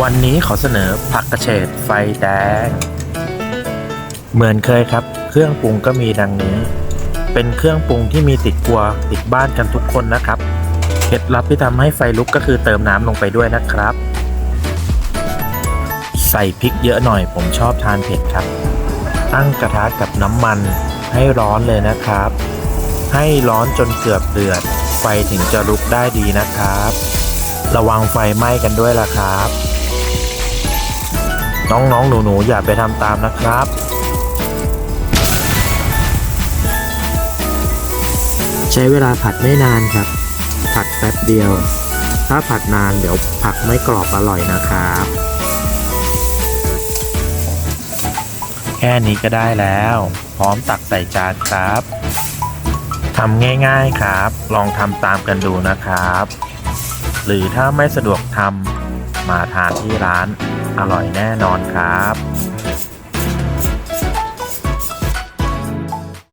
วันนี้ขอเสนอผักกระเฉดไฟแดง เหมือนเคยครับ เครื่องปรุงก็มีดังนี้ เป็นเครื่องปรุงที่มีติดครัวติดบ้านกันทุกคนนะครับเคล็ดลับที่ทำให้ไฟลุกก็คือเติมน้ำลงไปด้วยนะครับ ใส่พริกเยอะหน่อยผมชอบทานเผ็ดครับ ตั้งกระทะกับน้ำมันให้ร้อนเลยนะครับ ให้ร้อนจนเกือบเดือด ไฟถึงจะลุกได้ดีนะครับ ระวังไฟไหม้กันด้วยล่ะครับ น้องๆ หนูๆ อย่าไปทำตามนะครับใช้เวลาผัดไม่นานครับ ผัดแป๊บเดียว ถ้าผัดนานเดี๋ยวผักไม่กรอบอร่อยนะครับ แค่นี้ก็ได้แล้ว พร้อมตักใส่จานครับทำง่ายๆครับ ลองทำตามกันดูนะครับ หรือถ้าไม่สะดวกทำมาทานที่ร้าน อร่อยแน่นอนครับ